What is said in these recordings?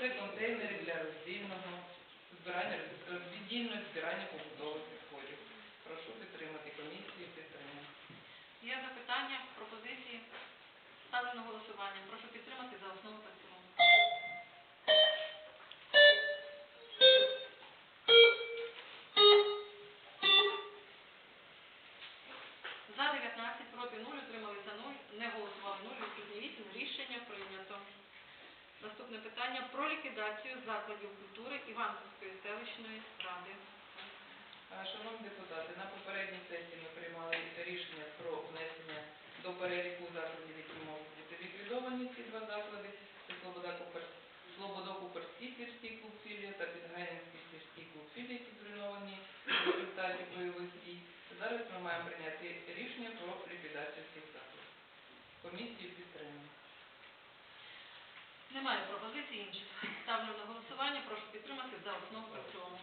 це контейнери для роздільного збирання, роздільного збирання побудових відходів. Прошу підтримати комісію, підтримати. Є запитання, пропозиції? Ставлю на голосування. Прошу підтримати за основу та цілому. Питання про ліквідацію закладів культури Іванківської селищної ради. Шановні депутати, на попередній сесії ми приймали рішення про внесення до переліку закладів, які можуть бути ліквідовані, ці два заклади. Це Слобода сільський клуб філія та Підгайненський сільський клуб філія, які зруйновані в результаті бойових дій. Зараз ми маємо прийняти рішення про ліквідацію цих закладів. Комісію підтримуємо. Немає пропозицій інших. Ставлю на голосування. Прошу підтримати за основу в цілому.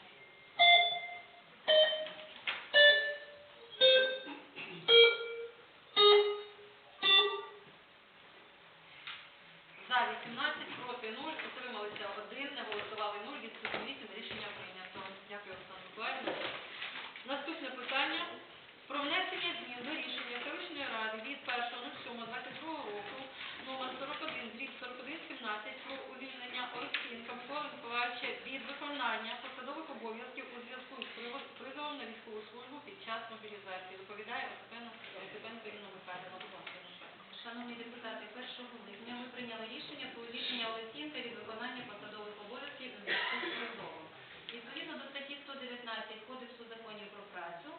Про звільнення від виконання посадових обов'язків у зв'язку з призовом. Відповідно до статті 119 Кодексу законів про працю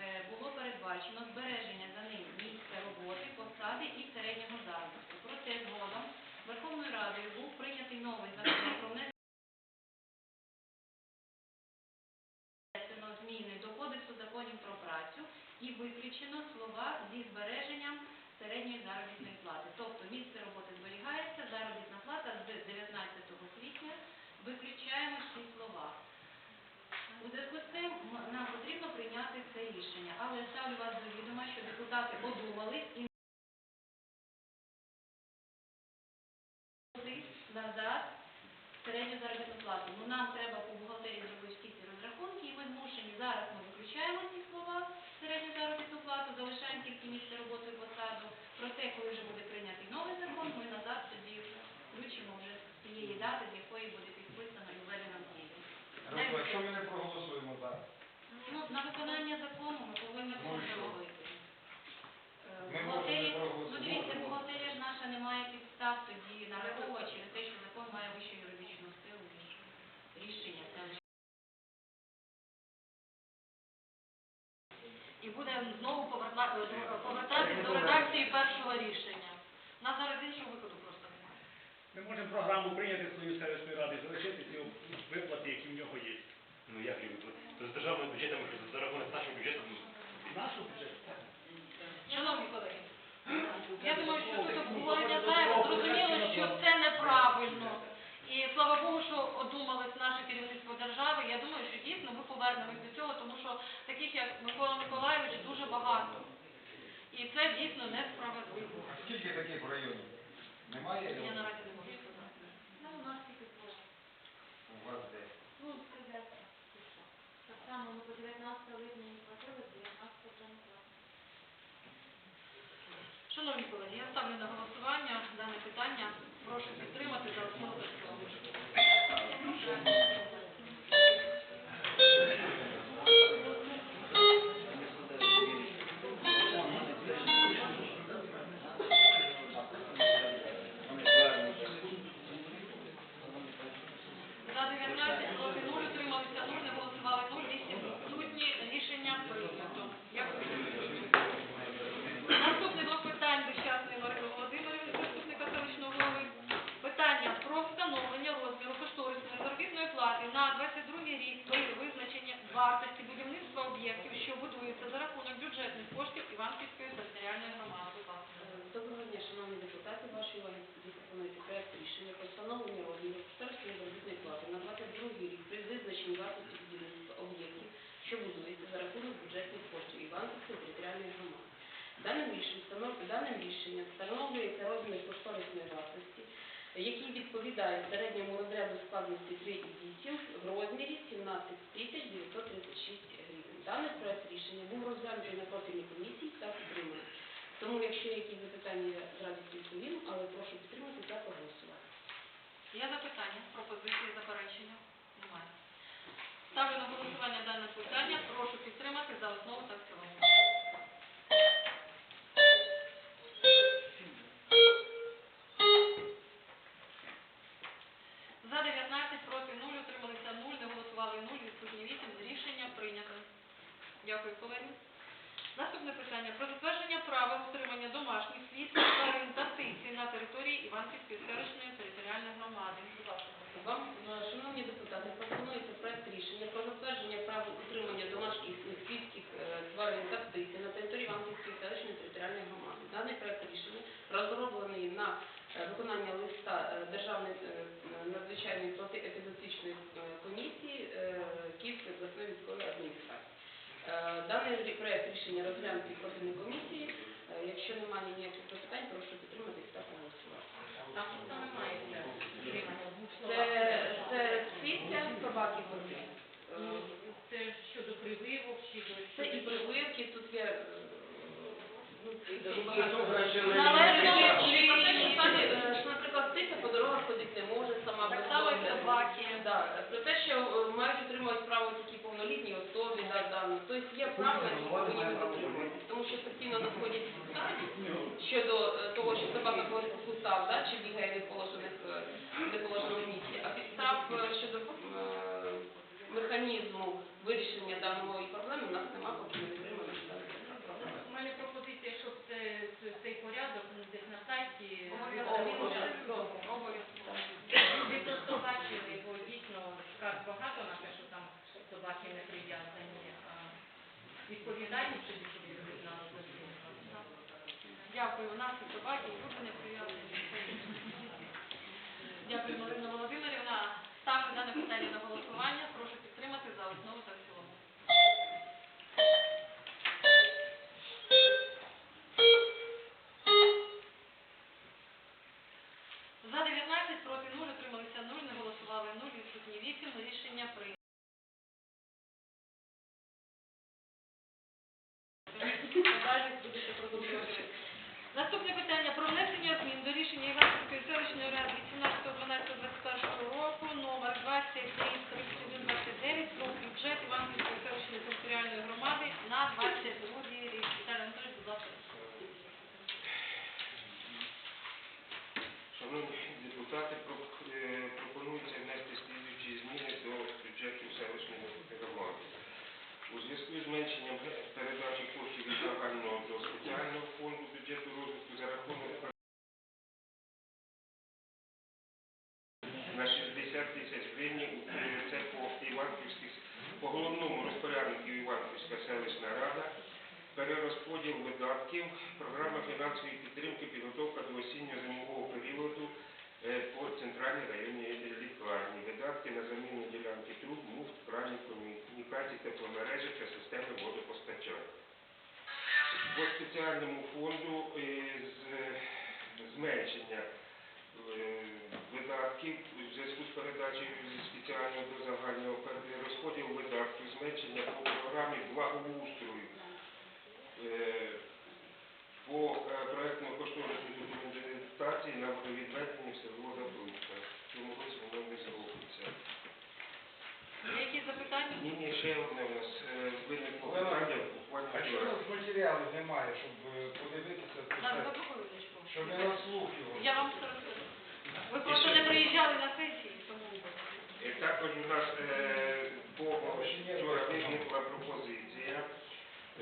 е, було передбачено збереження за ним місця роботи, посади і середнього заробітку. Проте згодом Верховною Радою був прийнятий новий закон про внесення зміни до Кодексу законів про працю і виключено слова зі збереженням середньої заробітної плати. Тобто місце роботи зберігається, заробітна плата з 19 квітня виключаємо всі слова. У зв'язку з цим м- нам потрібно прийняти це але ставлю вас до відома, що депутати подумали і назад середню заробітну плату. Ну нам треба по бухгалтерії зробити всі ці розрахунки, і ми змушені зараз ми виключаємо ці слова середню заробітну плату, залишаємо тільки місце роботи і посаду. Проте, коли вже буде прийнятий новий закон, ми назад тоді включимо вже з цієї дати, з якої буде підписано і введено в дію. Якщо ми не проголосуємо за. Ну, на виконання закону ми повинні Ну, і що? робити. Ми Е, можемо бухгалтерія- не проголосувати. Ну, дивіться, бухгалтерія ж наша не має підстав тоді нараховувати через те, що закон має вищу юридичну силу, ніж рішення селищної І буде знову поверта- е, повертатись до редакції першого рішення. У нас зараз іншого виходу просто немає. Ми можемо програму прийняти свою селищної ради, залишити ці виплати, які в нього є. Ну як його? То з державним бюджетом, за рахунок нашого бюджету. І нашого бюджету. Шановні колеги, я думаю, що тут. Зрозуміло, що це неправильно. І слава Богу, що одумалось наше керівництво держави. Я думаю, що дійсно ми повернемось до цього, тому що таких як Микола Миколайович дуже багато. І це дійсно несправедливо. А скільки таких в районі? Немає? Я наразі не можу сказати. Ну, у нас тільки. У вас де? Ну, це? Так само, ну, по 19 липня не платили, 19 вже не. Шановні колеги, я ставлю на голосування дане питання. Прошу підтримати за основу та. За 19, проти 0, утрималися 0, не голосували 0, 8 відсутні. Рішення прийнято. Дякую. Другий рік були визначення вартості будівництва об'єктів, що будуються за рахунок бюджетних коштів Іванківської територіальної громади. Доброго дня, шановні депутати, ваші пропонуєте проект рішення про встановлення розміру старської заробітної плати на 22 рік при визначенні вартості будівництва об'єктів, що будується за рахунок бюджетних коштів Іванківської територіальної громади. Даним рішенням встановлюється розмір кошторисної вартості який від відповідає середньому розряду складності 3 відділів в розмірі 17 тисяч 936 гривень. Даний проект рішення був розглянутий на профільній комісії та підтриманий. Тому, якщо є якісь запитання, з радістю відповім, але прошу підтримати та проголосувати. Є запитання, пропозиції, заперечення? Немає. Ставлю на голосування дане питання. Прошу підтримати за основу та в цілому. Дякую, колеги. Наступне питання про затвердження правил утримання домашніх світлих тварин та птиці на території Іванківської селищної територіальної громади. Вам, е, шановні депутати, пропонується проект рішення про затвердження правил утримання домашніх е, тварин та птиці на території Іванківської селищної територіальної громади. Даний проект рішення розроблений на е, виконання листа е, Державної е, надзвичайної протиепізотичної е, комісії е, Київської обласної військової адміністрації. Е, Проект рішення розглянутий профільній комісії. Е, Якщо немає ніяких запитань, прошу підтримати та проголосувати. Мається утримання в двох Це, це свіття собаки. Ну, Е, Це щодо прививок чи Це і прививки, тут є е, ну, Це ви- чи про те, що самі, е, що, наприклад, птиця по дорогах ходити само і собаки. Да, про те, що е, мають отримувати право такі повнолітні особи, да, да. ну, Тобто є правила, які повинні бути дотримуватися. Тому що постійно надходять скарги щодо е, того, що собака когось покусав, да, чи бігає в неположених, е, в неположеному місці. А підстав е, щодо е, механізму вирішення даної проблеми у нас немає, поки не отримали У мене пропозиція, щоб це, це- цей порядок ну, десь на сайті Обов'язково. Обов'язково. Обов'язково. Люди просто бачили, бо дійсно скарг багато на те, що там собаки не прив'язані, відповідальність тоді щоб люди Дякую. У нас і собаки, і люди не. Дякую, Марина Володимирівна. Ставлю дане питання на голосування. Прошу підтримати за основу та в цілому. За 19, проти 0, утрималися 0, не голосували 0, відсутні 8. Рішення прийнято. Далі будете продовжувати. Наступне питання про внесення змін до рішення Іванської селищної ради 18.12.21 року номер 233129 про бюджет Іванської селищної територіальної громади на 22 рік. Віталій Анатолійович, будь ласка. Шановні депутати, про- е, пропонується внести слідуючі зміни до бюджету селищної громади. У зв'язку з зменшенням передачі коштів від загального до спеціального фонду бюджету розвитку за рахунок на 60 тисяч гривень е, це по Іванківській, по головному розпоряднику Іванківська селищна рада, перерозподіл видатків, програма фінансової підтримки, підготовка до осінньо-зимового періоду е, по центральній районній лікарні, видатки на заміну ділянки труб, муфт, кранів, комунікацій, тепломережі та системи водопостачання. По спеціальному фонду е, з- зменшення е, видатків у зв'язку з передачею спеціального до загального пер- розподіл видатків, зменшення по програмі благоустрою е, по е, проектно-кошторисній документації на водовідведення в село Забрудка. В цьому році воно не зробиться. Є якісь запитання? Ні, ні, ще одне у нас е, виникло питання буквально А що у вчора. нас матеріалів немає, щоб е, подивитися, Нам щоб не слух? Я вам все розкажу. Ви просто не приїжджали на сесії, тому... Е, Також у нас е, по вчора виникла пропозиція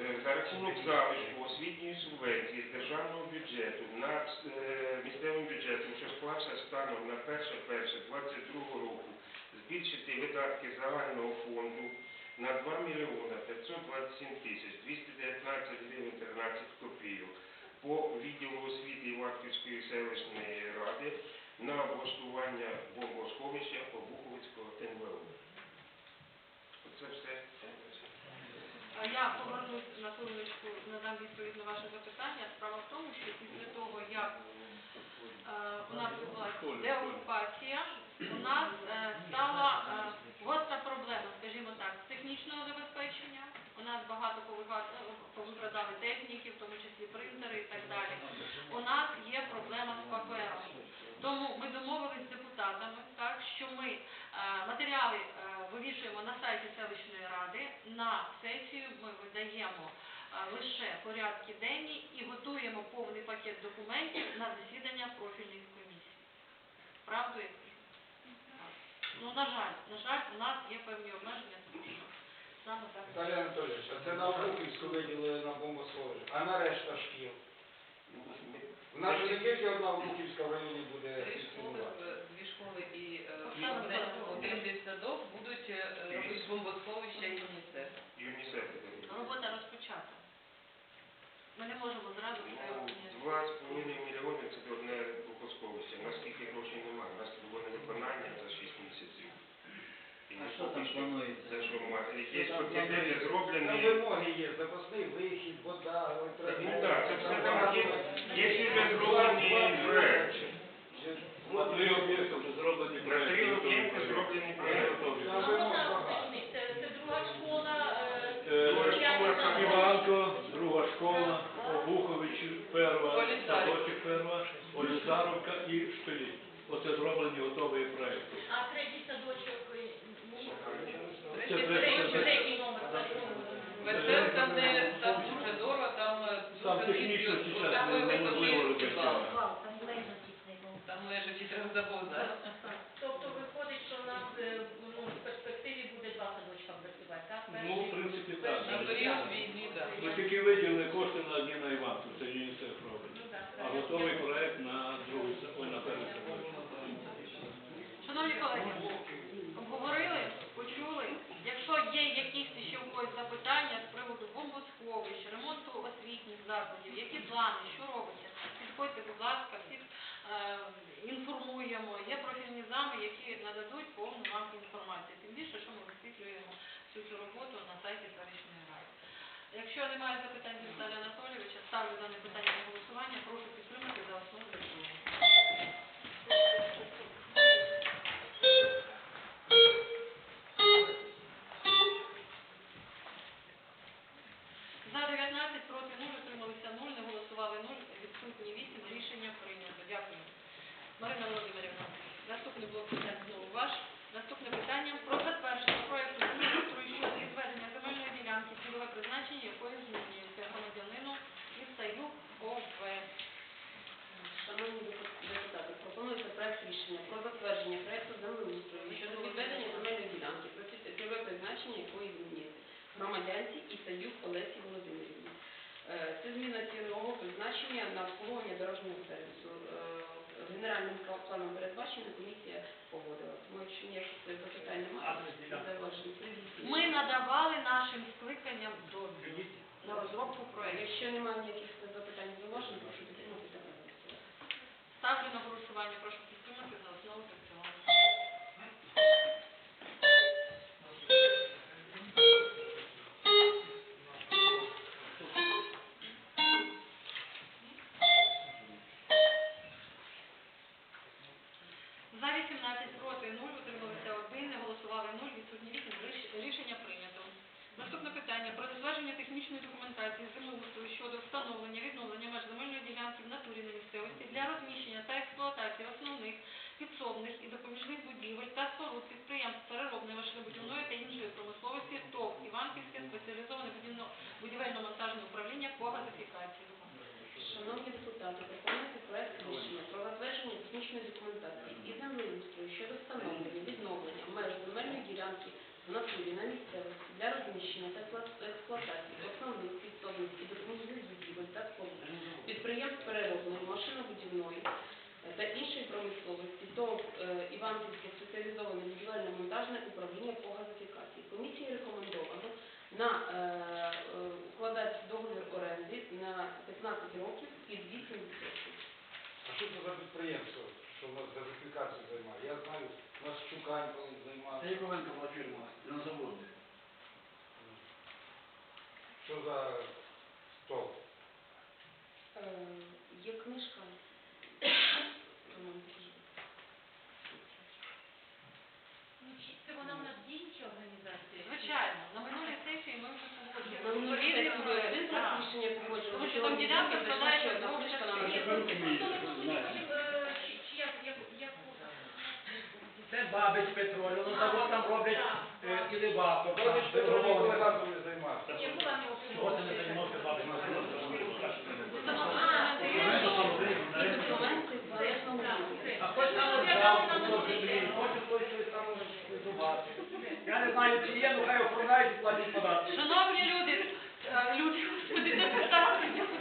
е, за рахунок залишку освітньої субвенції з державного бюджету на е, місцевим бюджетом, що склався станом на 1.1.22 року, збільшити видатки загального фонду на 2 мільйона 527 тисяч 219 гривень 13 копійок по відділу освіти Іванківської селищної ради на облаштування бомбосховища Обуховицького НВО. Оце все. Я повернусь на хвилиночку, надам відповідь на ваше запитання. Справа в тому, що після того, як Е, у нас була деокупація, у нас е, стала е, гостра проблема, скажімо так, з технічного забезпечення. У нас багато повикрадали техніки, в тому числі принтери і так далі. У нас є проблема з папером. Тому ми домовились з депутатами, так що ми матеріали вивішуємо на сайті селищної ради. На сесію ми видаємо лише порядки денні пакет документів на засідання профільних комісій. Правду? Ну, на жаль, на жаль, у нас є певні обмеження, саме так. Віталій Анатолійович, а це на Обухівську виділили на бомбосховище, а на решта шкіл. У нас же не тільки одна Обухівська в районі буде Три школи, функціонувати. е, дві школи і е, Оксана один, дитсадок будуть е, робити бомбосховища і ЮНІСЕФ. ЮНІСЕФ. Робота розпочата. Ми не можемо зразу Ну. Два з половиною мільйони це одне бокосховище. У нас стільки грошей немає. У нас було невиконання за 6 місяців. І А що там поки планується? Це що є там пакети планується? Там зроблені. вимоги є, запасний вихід, вода, електроенергія. Ну так, це все там є. Є вже зроблені проекти. На три об'єкти вже зроблені На три об'єкти зроблені Садочок перша, Полісаровка і Штилі. Оце зроблені готові проекти. А третій садочок е, ні. Це Третій номер садочку. Веселка, там, дуже дорого, там е, Там технічно зараз там неможливо робити. Там лежить і треба так? Тобто виходить, що у нас е, ну, в перспективі буде два садочка працювати, так? Ну, в принципі, так. На період війни, так. Ми тільки виділили кошти на одні на Іванку, це ЮНІСЕФ робить. Ну, так, А готовий проект на другий, ой, на перший садочок. Шановні колеги, обговорили, почули. Якщо є якісь ще у когось запитання з приводу бомбосховищ, ремонту освітніх закладів, які плани, що робиться, підходьте, будь ласка, всіх е, інформуємо. Є профільні зами, які нададуть повну вам інформацію. Тим більше, що ми висвітлюємо всю цю роботу на сайті селищної ради. Якщо немає запитань до Віталія Анатолійовича, ставлю дане питання на голосування. Прошу підтримати за основу в. За 19, проти 0, утрималися 0, не голосували 0, відсутні 8, рішення прийнято. Дякую. Марина Володимирівна, наступний блок питань знову ваш. Наступне питання про затвердження проекту землеустрою щодо відведення земельної ділянки, цільове призначення якої змінюється громадянину Ісаюк ОВ. Шановні депутати, пропонується проект рішення про затвердження проекту землеустрою щодо відведення земельної ділянки, цільове призначення якої змінюється громадянці Ісаюк Олесі Володимирівні. Е, Це зміна цільового призначення на обслуговування дорожнього сервісу. Е, Генеральним планом передбачено, комісія погодила. Тому якщо ніяких запитань немає, зауважень, привітні. Ми надавали нашим скликанням дозвіл на розробку проекту. Якщо немає ніяких запитань, зауважень, прошу підтримати та. Ставлю на голосування, прошу підтримати за основу ТОВ е, Іванківське спеціалізоване будівельно-монтажне управління по газифікації. Комісії рекомендовано на е, е, укладати договір оренди на 15 років під 8%. А що це за підприємство, що в нас газифікацію займає? Я знаю, у нас Чукань колись Це. Яковенко була фірма, на заводі. Що за стол? Е, Є книжка. По-моєму, покажи. Ну, чи Це вона в нас діюча організація? Звичайно, на минулій сесії ми вже На минулій погодили сесії ви один проект Так. рішення Зайшла складається ще одна двох книжка на частин. Руки мої, знаєте. Чи як, як, як Це бабич Петролю, ну того там роблять елеватор. там, Ходиш, Петро, ніколи дорогу. газом не займався. Не Чого ти не займався бабич. А хтось там землі, хоче хтось щось там зубати. Я не знаю, чи є, ну хай оформляють і платять податки. Шановні люди, е, люди, господи, депутати, депутати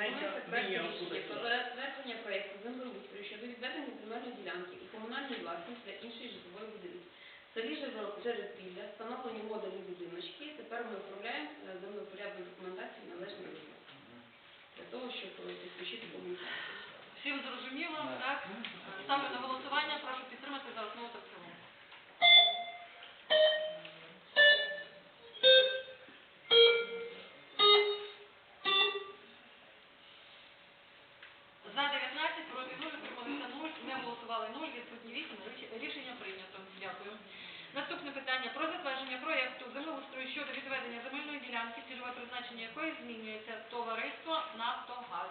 Депутати, проект рішення про затвердження проекту землеустрою щодо відведення земельної ділянки у комунальній власність для іншої житлової будинки. В селі Жер- Жеребілля встановлені модульні будиночки. Тепер ми оформляємо е, землепорядну документацію належним вигляд. Для того, щоб е, підключити комунікацію. Всім зрозуміло, так? Ставлю на голосування, прошу підтримати за основу та в цілому. Проти 0, утрималися 0, не голосували 0, відсутні 8, рішення прийнято. Дякую. Наступне питання про затвердження проєкту землеустрою щодо відведення земельної ділянки, цільове призначення якої змінюється товариство «Нафтогаз».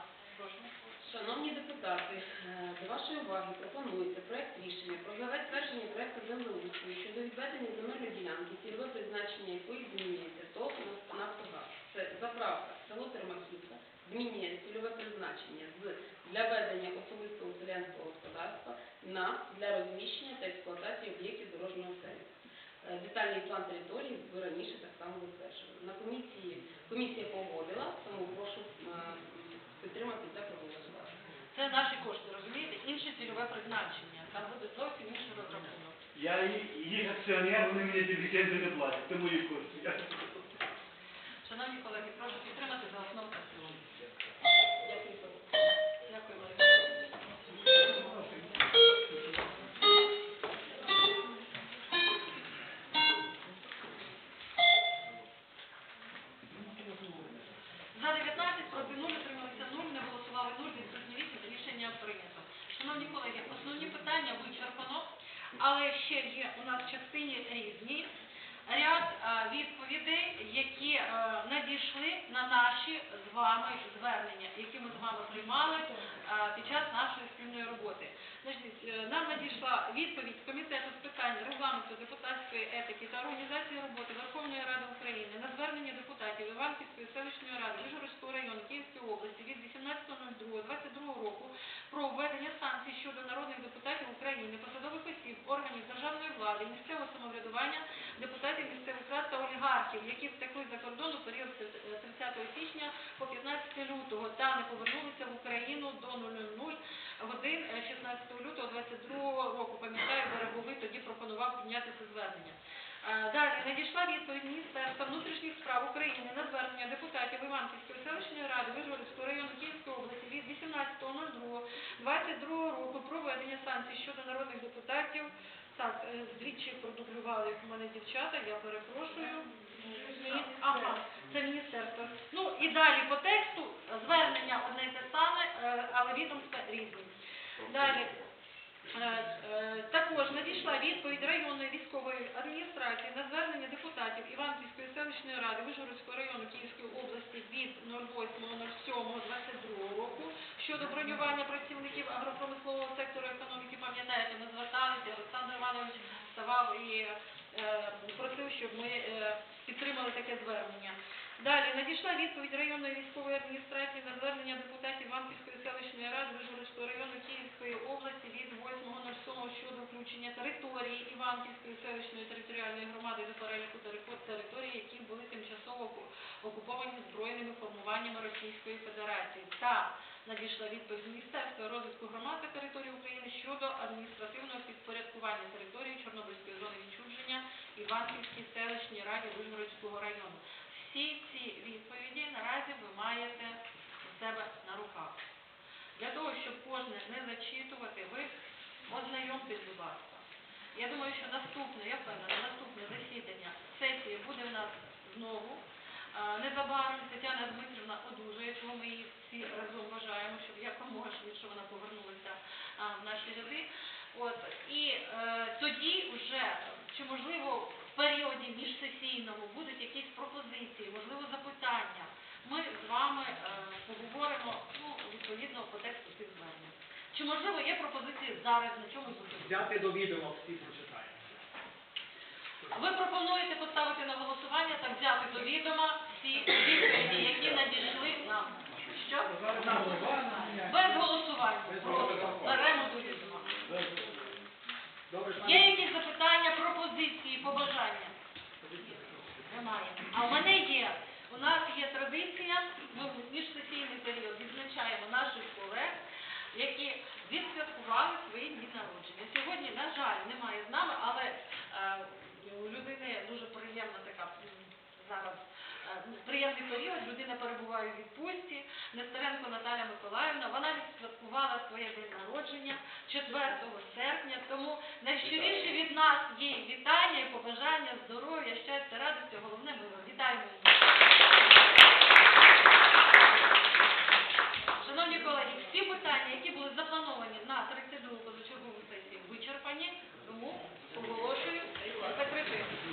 Шановні депутати, е, до вашої уваги пропонується проект рішення про затвердження проекту землеустрою щодо відведення земельної ділянки, цільове призначення якої змінюється ТОВ «Нафтогаз». Це заправка село Термахівка, змінює цільове призначення з для ведення особистого селянського господарства на для розміщення та експлуатації об'єктів дорожнього сервісу. Е, Детальний план території ви раніше так само затверджували. На комісії комісія погодила, тому прошу е, підтримати та проголосувати. Це наші кошти, розумієте? Інше цільове призначення. Там буде зовсім інший розрахунок. Я їх акціонер, вони мені дивіденди не платять. Це мої самоврядування, депутатів місцевих рад та олігархів, які втекли за кордон у період з 30 січня по 15 лютого та не повернулися в Україну до 00 годин е, 16 лютого 22 року. Пам'ятаю, Береговий тоді пропонував підняти це звернення. Е, Далі надійшла відповідь Міністерства внутрішніх справ України на звернення депутатів Іванківської селищної ради Вижгородського району Київської області від 18.02.22 року про введення санкцій щодо народних депутатів. Так, е, двічі продублювали їх у мене дівчата, я перепрошую. Ні, ага, це міністерство. Ну і далі по тексту звернення одне й те саме, е, але відомства різні. Далі. Е, е, Також надійшла відповідь районної військової адміністрації на звернення депутатів Іванківської селищної ради Вишгородського району Київської області від 08.07.22 року щодо бронювання працівників агропромислового сектору економіки. Пам'ятаєте, ми зверталися, Олександр Іванович ставав і е, просив, щоб ми е, підтримали таке звернення. Далі надійшла відповідь районної військової адміністрації на звернення депутатів Іванківської селищної ради Вишгородського району Київської області від 8.07 щодо включення території Іванківської селищної територіальної громади до переліку територій, які були тимчасово окуповані збройними формуваннями Російської Федерації. Та надійшла відповідь Міністерства розвитку громад та територій України щодо адміністративного підпорядкування території Чорнобильської зони відчуження Іванківській селищній раді Вишгородського району. Всі ці відповіді наразі ви маєте у себе на руках. Для того, щоб кожне не зачитувати, ви ознайомтесь, будь ласка. Я думаю, що наступне, я впевнена, наступне засідання сесії буде в нас знову. Е, Незабаром Тетяна Дмитрівна одужує, чого ми її всі разом бажаємо, щоб якомога швидше вона повернулася в наші ряди. От і е, тоді вже чи можливо в періоді міжсесійному будуть якісь пропозиції, можливо, запитання. Ми з вами е, поговоримо ну, відповідно по тексту цих звернень. Чи можливо є пропозиції зараз на чому зупинитися? Взяти до відома, всі. Ви пропонуєте поставити на голосування та взяти до відома всі відповіді, які надійшли нам. Що? Без голосування. Беремо до відома. Є якісь запитання, пропозиції, побажання? Немає. А в мене є. У нас є традиція, ми в міжсесійний період відзначаємо наших колег, які відсвяткували свої дні народження. Сьогодні, на жаль, немає з нами, але е, у людини дуже приємна така зараз е, приємний період. Людина перебуває у відпустці. Нестеренко Наталя Миколаївна. Вона відсвяткувала своє день народження 4 серпня. Тому найщиріше від нас є вітання і побажання здоров'я, щастя, радості. Головне, ми вітаємо. Шановні колеги, всі питання, які були заплановані на 32 позачергову сесію, вичерпані, тому оголошую сесію закритою.